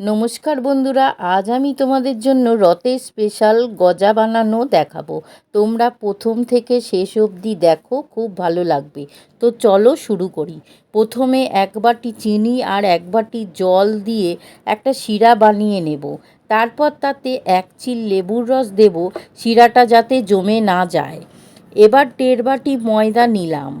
নমস্কার বন্ধুরা, আজ আমি তোমাদের জন্য রথের স্পেশাল গজা বানানো দেখাবো। তোমরা প্রথম থেকে শেষ অবধি দেখো, খুব ভালো লাগবে। তো চলো শুরু করি। প্রথমে এক বাটি চিনি আর এক বাটি জল দিয়ে একটা শিরা বানিয়ে নেব। তারপর তাতে এক চিল লেবুর রস দেব। শিরাটা যাতে জমে না যায়। এবার দেড় বাটি ময়দা নিলাম।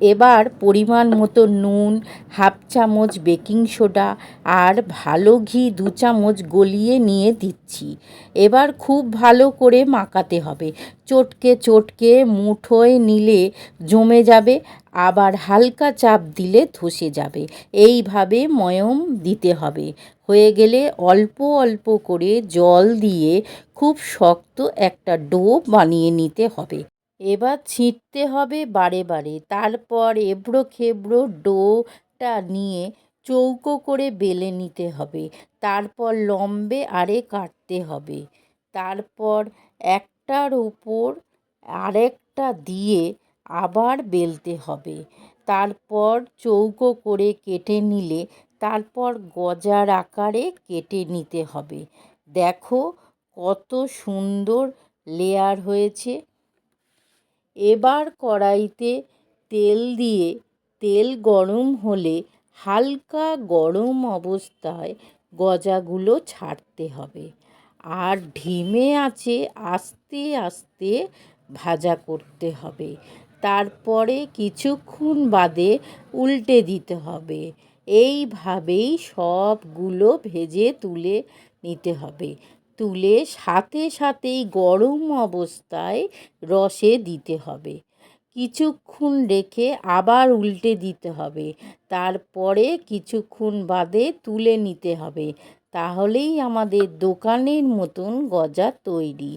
এবার পরিমাণ মতো নুন, হাফ চামচ বেকিং সোডা আর ভালো ঘি দু চামচ গলিয়ে নিয়ে দিচ্ছি। এবার খুব ভালো করে মাখাতে হবে। চটকে চটকে মুঠোয় নিলে জমে যাবে, আবার হালকা চাপ দিলে ধসে যাবে। এইভাবে ময়ম দিতে হবে। হয়ে গেলে অল্প অল্প করে জল দিয়ে খুব শক্ত একটা ডো বানিয়ে নিতে হবে। এবার ছিঁড়তে হবে বারে বারে। তারপর এবড়ো খেবড়ো ডোটা নিয়ে চৌকো করে বেলে নিতে হবে। তারপর লম্বে আরে কাটতে হবে। তারপর একটার উপর আরেকটা দিয়ে আবার বেলতে হবে। তারপর চৌকো করে কেটে নিলে তারপর গজার আকারে কেটে নিতে হবে। দেখো কত সুন্দর লেয়ার হয়েছে। এবার কড়াইতে তেল দিয়ে তেল গরম হলে হালকা গরম অবস্থায় গজাগুলো ছাড়তে হবে। আর ঢিমে আছে আস্তে আস্তে ভাজা করতে হবে। তারপরে কিছুক্ষণ বাদে উল্টে দিতে হবে। এইভাবেই সবগুলো ভেজে তুলে নিতে হবে। তুলে সাথে সাথেই গরম অবস্থায় রসে দিতে হবে। কিছুক্ষণ রেখে আবার উল্টে দিতে হবে। তারপরে কিছুক্ষণ বাদে তুলে নিতে হবে। তাহলেই আমাদের দোকানের মতন গজা তৈরি।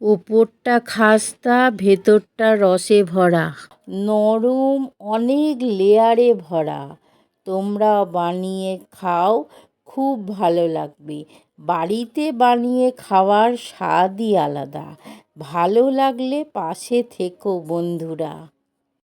ওপরটা খাস্তা, ভেতরটা রসে ভরা। নরম অনেক লেয়ারে ভরা। তোমরা বানিয়ে খাও খুব ভালো লাগবে। বাড়িতে বানিয়ে খাওয়ার স্বাদই আলাদা। ভালো লাগলে পাশে থেকো বন্ধুরা।